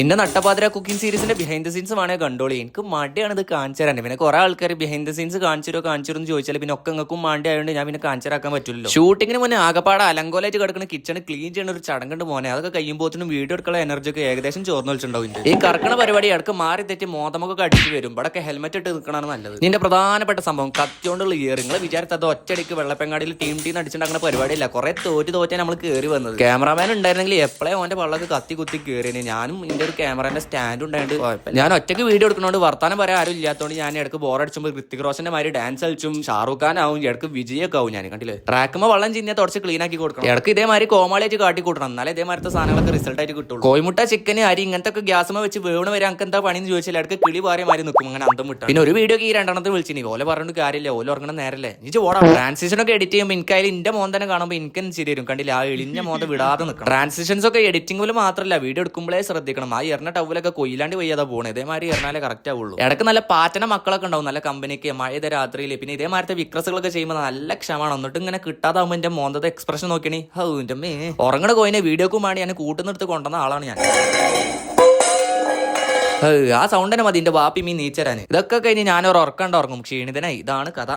എന്റെ നട്ടപാതിര കുക്കിംഗ് സീരീസിന്റെ ബിഹൈൻഡ് ദ സീൻസ് വേണേ കണ്ടോളി. എനിക്ക് മടിയാണ് ഇത് കാണിച്ചു തരാൻ പിന്നെ കുറെ ആൾക്കാർ ബിഹൈൻഡ് ദ സീൻസ് കാണിച്ചിരോ കാണിച്ചിരോ എന്ന് ചോദിച്ചാൽ പിന്നെ ഒക്കെ നിങ്ങൾക്കും മാണ്ടി ആയതുകൊണ്ട് ഞാൻ പിന്നെ കാണിച്ചു തരാക്കാൻ പറ്റില്ലല്ലോ. ഷൂട്ടിങ്ങിന് മുന്നേ ആകപ്പാട് അലങ്കോലായിട്ട് കിടക്കുന്ന കിച്ചൺ ക്ലീൻ ചെയ്യുന്ന ഒരു ചടങ്ങുണ്ട് മോനെ. അതൊക്കെ കഴിയുമ്പോഴത്തേനും വീഡിയോ എടുക്കാനുള്ള എനർജി ഒക്കെ ഏകദേശം ചോർന്നു വെച്ചിട്ടുണ്ടാവും ഈ കറക്കണ പരിപാടി ഇടയ്ക്ക് മാറി തെറ്റി മോതമൊക്കെ അടിച്ചു വരും. ഇവിടെയൊക്കെ ഹെൽമെറ്റ് ഇട്ട് നിൽക്കണമെന്ന് നല്ലത്. ഇതിന്റെ പ്രധാനപ്പെട്ട സംഭവം കത്തിയോണ്ടുള്ള ഇയർ നിങ്ങൾ വിചാരിച്ചത് ഒറ്റയടിക്ക് വെള്ളപ്പെങ്ങാടിയിൽ ടീം ടീം അടിച്ചിട്ടുണ്ടാക്കുന്ന പരിപാടിയില്ല. കുറെ തോറ്റ് തോറ്റാണ് നമ്മൾ കയറി വന്നത്. ക്യാമറാമാൻ ഉണ്ടായിരുന്നെങ്കിൽ എപ്പോഴേ ഓന്റെ വള്ളക്ക് കത്തി കുത്തി കയറിയേ ഞാനും ഇതിന്റെ ഒരു ക്യാമറേന്റെ സ്റ്റാൻഡ് ഉണ്ടായിട്ട് ഞാൻ ഒറ്റയ്ക്ക് വീഡിയോ എടുക്കുന്നതുകൊണ്ട് വർത്താനം പറയാൻ ആരും ഇല്ലാത്തതുകൊണ്ട് ഞാൻ ഇടയ്ക്ക് ബോറടിച്ചുമ്പോൾ ഋത്തിക് റോഷന്റെ മാതിരി ഡാൻസ് കളിച്ചും ഷാറുഖ് ഖാൻ ആവും ഇടയ്ക്ക് വിജയൊക്കെ ആവും ഞാൻ കണ്ടില്ലേ? ട്രാക്കുമ്പോൾ വെള്ളം ചിന്നിയ തുടച്ച് ക്ലീൻ ആക്കി കൊടുക്കണം. ഇടയ്ക്ക് ഇതേമാതിരി കോമാളിയായിട്ട് കാട്ടി കൂട്ടണം എന്നാലേ ഇതേമാരത്തെ സാധനങ്ങളൊക്കെ റിസൾട്ട് ആയിട്ട് കിട്ടുള്ളൂ. കോയിമുട്ട ചിക്കൻ അരി ഇങ്ങനത്തെ ഒക്കെ ഗ്യാസുമ വെച്ച് വേണു വരെ നമുക്ക് എന്താ പണിന്ന് ചോദിച്ചാൽ ഇടയ്ക്ക് കിളി പാറിയ മാതിരി നിൽക്കും അങ്ങനെ അന്തം വിട്ടു. പിന്നെ ഒരു വീഡിയോ ഈ രണ്ടെണ്ണത്തിൽ വിളിച്ചിനി. ഓല പറഞ്ഞിട്ട് കാര്യമില്ല. ഓല ഉറങ്ങണം നേരല്ലേ. നീ ഓടാ. ട്രാൻസിഷൻ ഒക്കെ എഡിറ്റ് ചെയ്യുമ്പോൾ എനിക്കായാലും ഇന്റെ മോൻ തന്നെ കാണുമ്പോൾ എനിക്ക് ശരി വരും? കണ്ടില്ല? ആ എളിഞ്ഞ മോന്ത വിടാതെ നിൽക്കണം ട്രാൻസിഷൻസ് ഒക്കെ എഡിറ്റിംഗിൽ മാത്രമല്ല വീഡിയോ എടുക്കുമ്പോഴേ ശ്രദ്ധിക്കണം. ആ എറിഞ്ഞ ടൗലൊക്കെ കൊയിലാണ്ട് വയ്യാതെ പോകണേ ഇതേമാതിരി എറിഞ്ഞാലേ കറക്റ്റ് ആവുള്ളൂ. ഇടയ്ക്ക് നല്ല പാറ്റന മക്കളൊക്കെ ഉണ്ടാവും. നല്ല കമ്പനിക്ക് മഴ രാത്രിയിൽ. പിന്നെ ഇതേമാതിരത്തെ വിക്രസുകളൊക്കെ ചെയ്യുമ്പോൾ നല്ല ക്ഷമാണ് എന്നിട്ട് ഇങ്ങനെ കിട്ടാതാവുമ്പോൾ എന്റെ മോന്തത്തെ എക്സ്പ്രഷൻ നോക്കിയണി. ഹൗന്റെ മേ ഉറങ്ങണ കോയിനെ വീഡിയോക്കും വേണ്ടി ഞാൻ കൂട്ടുന്നെടുത്ത് കൊണ്ടുവന്ന ആളാണ് ഞാൻ. ആ സൗണ്ട് തന്നെ മതി. എന്റെ വാപ്പി മീ നീച്ചരാന്. ഇതൊക്കെ കഴിഞ്ഞ് ഞാനൊരു ഉറക്കണ്ട ഉറങ്ങും. ക്ഷീണിതനായി. ഇതാണ് കഥ.